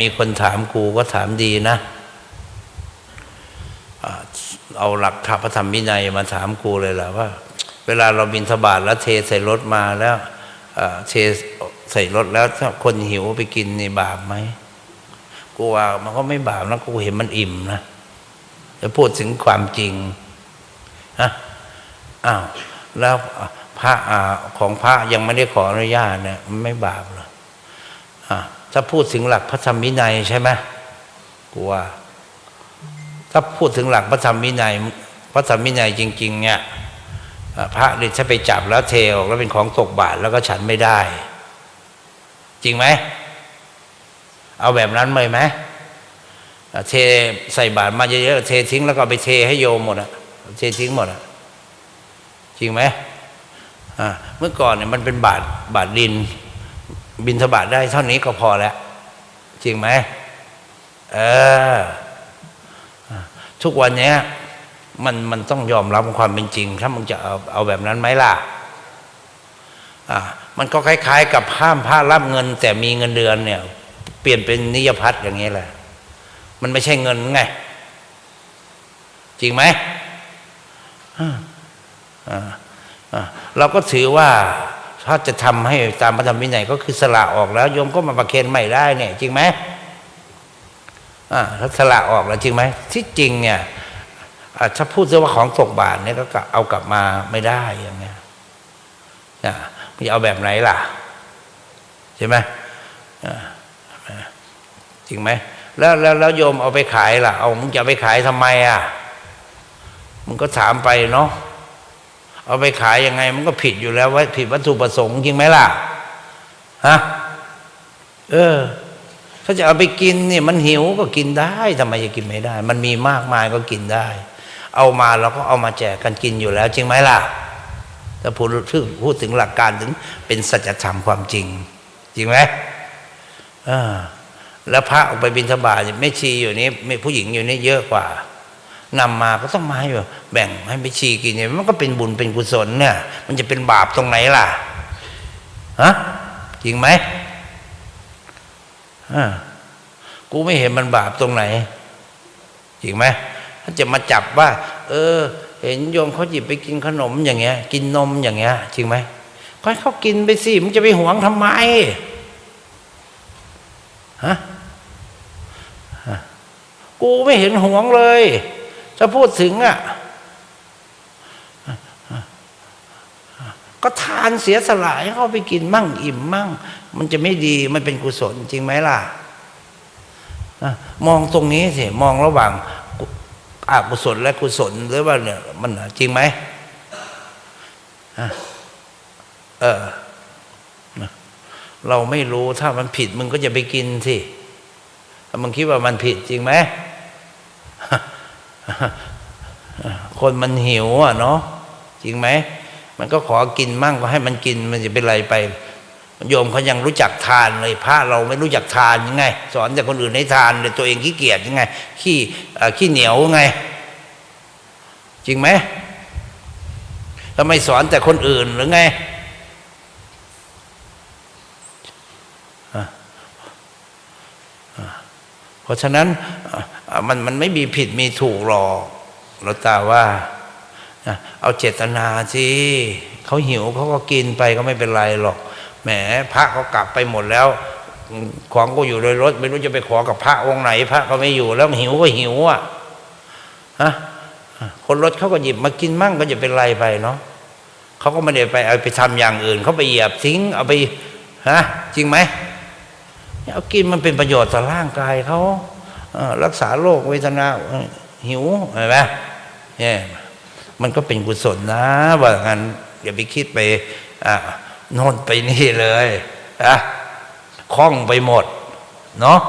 มีคนถามกูก็ถามดีนะ เอาหลักพระธรรมวินัยมาถามกูเลยแหละว่า เวลาเราบินทบาทแล้วเทใส่รถมาแล้วเทใส่รถแล้วถ้าคนหิวไปกินนี่บาปไหมกูว่ามันก็ไม่บาปนะกูเห็นมันอิ่มนะจะพูดถึงความจริงฮะอ้าวแล้วพระของพระยังไม่ได้ขออนุญาตเนี่ยมันไม่บาปเหรออ่า ถ้าพูดถึงหลักพระธรรมวินัยใช่ไหมกูว่าถ้าพูดถึงหลักพระธรรมวินัยพระธรรมวินัยจริง ๆ เนี่ยพระเนี่ยถ้าไปจับแล้วเทออกแล้วเป็นของตกบาตรแล้วก็ฉันไม่ได้ จริงไหม เอาแบบนั้นเลยไหมเทใส่บาตรมาเยอะๆเททิ้งแล้วก็ไปเทให้โยมหมดอะเททิ้งหมดอะจริงไหมเมื่อก่อนเนี่ยมันเป็นบาทบาทดิน บินทบาทได้เท่านี้ก็พอแล้ว จริงไหมเออทุกวันเนี้ยมันมันต้องยอมรับความเป็นจริง ถ้ามึงจะเอาเอาแบบนั้นไหมล่ะอ่ามันก็คล้าย ๆ กับห้ามผ้ารับเงิน แต่มีเงินเดือนเนี่ย เปลี่ยนเป็นนิยพัฒน์อย่างนี้แหละ มันไม่ใช่เงินไง จริงไหมอ่าอ่าอ่าเราก็ถือว่า ถ้าจะทำให้ตามพระธรรมวินัยก็คือสละออกแล้วโยมก็มาประเคนใหม่ได้เนี่ย จริงไหมอ่าถ้าสละออกแล้วจริงไหมที่จริงเนี่ยถ้าพูดซะว่าของตกบาทเนี่ยก็เอากลับมาไม่ได้อย่างเงี้ยนะมันจะเอาแบบไหนล่ะใช่ไหมอ่าจริงไหมแล้วแล้วแล้วโยมเอาไปขายล่ะ เอามึงจะไปขายทำไมอะมึงก็ถามไปเนาะ เอาไปขายยังไง มันก็ผิดอยู่แล้วว่าผิดวัตถุประสงค์จริงไหมล่ะฮะเออ ถ้าจะเอาไปกินเนี่ยมันหิวก็กินได้ทำไมจะกินไม่ได้ มันมีมากมายก็กินได้ เอามาเราก็เอามาแจกกันกินอยู่แล้ว จริงไหมล่ะถ้าพูดถึงพูดถึงหลักการถึงเป็นสัจธรรมความจริง จริงไหมอ่าแล้วพระออกไปบิณฑบาตไม่ชีอยู่นี้ไม่ผู้หญิงอยู่นี้เยอะกว่า นำมาก็ต้องมาให้แบ่งให้ไปชีกินเนี่ยมันก็เป็นบุญเป็นกุศลเนี่ย มันจะเป็นบาปตรงไหนล่ะฮะจริงไหมอ่ากูไม่เห็นมันบาปตรงไหนจริงไหมถ้าจะมาจับว่า เออ เห็นโยมเขาหยิบไปกินขนมอย่างเงี้ย กินนมอย่างเงี้ย จริงไหมก็ให้เขากินไปสิมันจะไปหวงทำไมฮะฮะกูไม่เห็นหวงเลย จะพูดถึงอะก็ทานเสียสละให้เขาไปกินมั่งอิ่มมั่ง มันจะไม่ดีมันเป็นกุศลจริงไหมล่ะมองตรงนี้สิมองระหว่างอกุศลและกุศลหรือว่าเนี่ยมันจริงไหมเออเราไม่รู้ถ้ามันผิดมึงก็จะไปกินสิถ้ามึงคิดว่ามันผิดจริงไหม คนมันหิวอะเนาะจริงไหม มันก็ขอกินมั่งก็ให้มันกินมันจะเป็นไรไปโยมเขายังรู้จักทานเลยพระเราไม่รู้จักทานยังไง สอนแต่คนอื่นให้ทานเลยตัวเองขี้เกียจยังไง ขี้ขี้เหนียวไง จริงไหมทำไมสอนแต่คนอื่นหรือไงอะอะเพ ราะฉะนั้นมันมันไม่มีผิดมีถูกหรอกเราตาว่าเอาเจตนาสิเขาหิวเขาก็กินไปก็ไม่เป็นไรหรอกแหมพระเขากลับไปหมดแล้ว ของก็อยู่ในรถ ไม่รู้จะไปขอกับพระองค์ไหน พระก็ไม่อยู่แล้วหิวก็หิวอะฮะคนรถเขาก็หยิบมากินมั่งก็จะเป็นไรไปเนาะเขาก็ไม่ได้ไปเอาไปทำอย่างอื่นเขาไปเหยียบทิ้งเอาไปฮะจริงไหม เอากินมันเป็นประโยชน์ต่อร่างกายเขาเรักษาโรคเวทนาหิวเห็นไหมเนี่ยมันก็เป็นกุศลนะว่างั้นอย่าไปคิดไปอะโน่นไปนี่เลยอะคล่องไปหมด เนาะ